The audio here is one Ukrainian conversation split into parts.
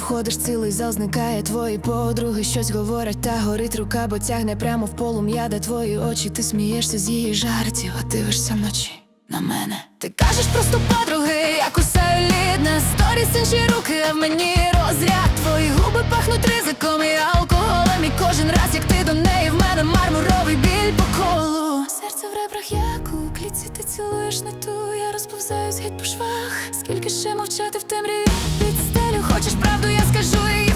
Заходиш цілий зал, зникає твої подруги, щось говорять, та горить рука, бо тягне прямо в полум'я, де твої очі, ти смієшся з її жартів, а дивишся вночі на мене. Ти кажеш просто подруги, як усе елітне Сторіс інші руки, а в мені розряд. Твої губи пахнуть ризиком і алкоголем. І кожен раз, як ти до неї, в мене мармуровий біль по колу. Серце в ребрах, як у клітці, ти цілуєш не ту. Я розповзаюсь геть по швах. Скільки ще мовчати в темряві Хочеш правду, я скажу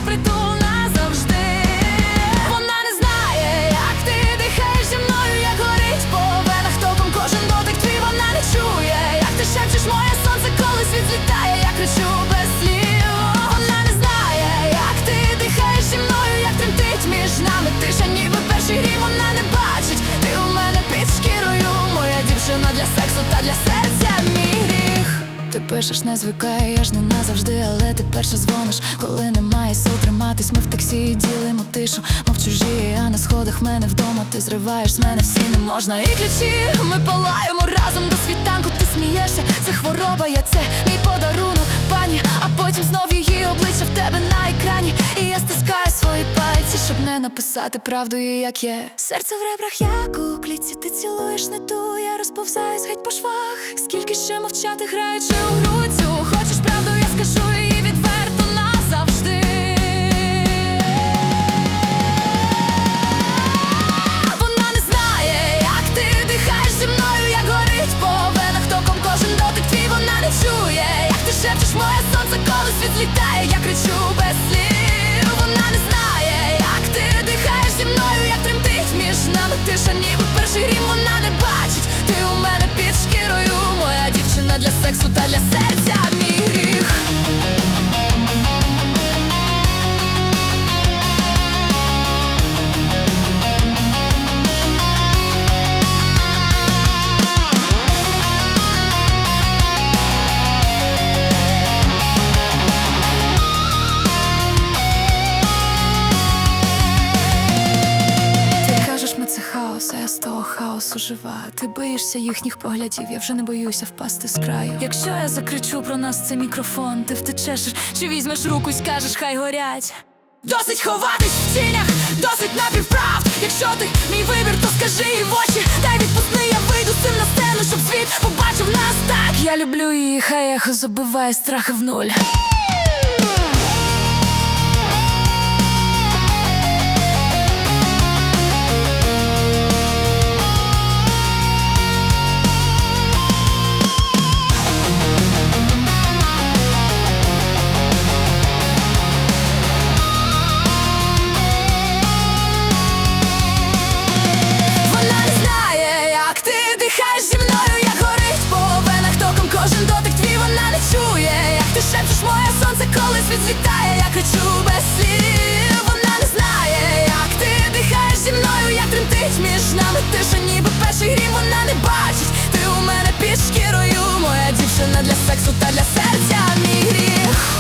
пишеш, не звикаєш, не назавжди, але ти перша дзвониш, коли немає сил триматись, ми в таксі ділимо тишу, мов чужі, а на сходах мене вдома. Ти зриваєш з мене всі не можна. І ключі. Ми палаємо разом до світанку, ти смієшся, це хвороба, я це мій подарунок, написати правду, як є. Серце в ребрах, як у клітці, ти цілуєш не ту, я розповзаюсь геть по швах. Скільки ще мовчати, граючи у гру цю Хочеш правду, я скажу її відверто назавжди. Вона не знає, як ти дихаєш зі мною, як горить по венах током кожен дотик твій вона не чує, як ти шепчеш моє сонце, коли світ злітає, я кричу без того жива. Ти боїшся їхніх поглядів, я вже не боюся впасти з краю. Якщо я закричу про нас це мікрофон, ти втечеш чи візьмеш руку і скажеш, хай горять. Досить ховатись в тінях, досить напівправд Якщо ти мій вибір, то скажи їй в очі Дай відпусти, я вийду цим на сцену, щоб світ побачив нас так Я люблю її, хай ехо забиває страхи в нуль шепчеш моє сонце, коли світ злітає, я хочу без слів, вона не знає, як ти дихаєш зі мною, як тремтить між нами тиша, ніби перший грім вона не бачить. Ти у мене під шкірою, моя дівчина для сексу та для серця мій гріх.